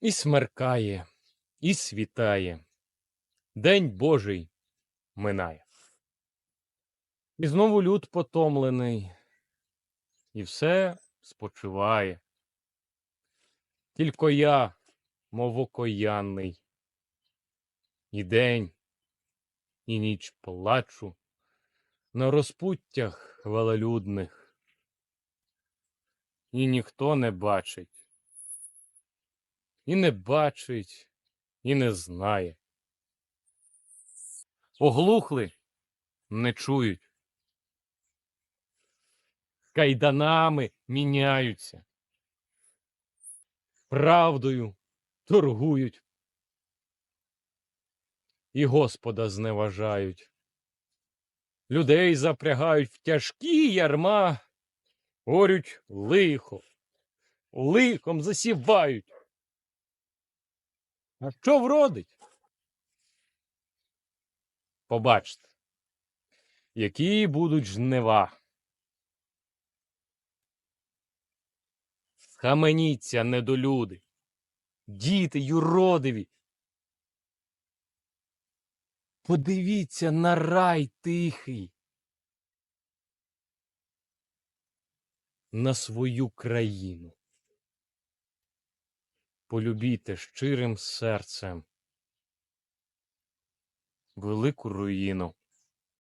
І смеркає, і світає. День Божий минає. І знову люд потомлений, і все спочиває. Тільки я, мов окоянний, і день, і ніч плачу на розпуттях велелюдних, і ніхто не бачить, і не бачить, і не знає. Оглухли, не чують. Кайданами міняються. Правдою торгують. І Господа зневажають. Людей запрягають в тяжкі ярма, горють лихо, лихом засівають. А що вродить? Побачте, які будуть жнива. Схаменіться, недолюди, діти юродиві. Подивіться на рай тихий, на свою країну. Полюбіте щирим серцем велику руїну.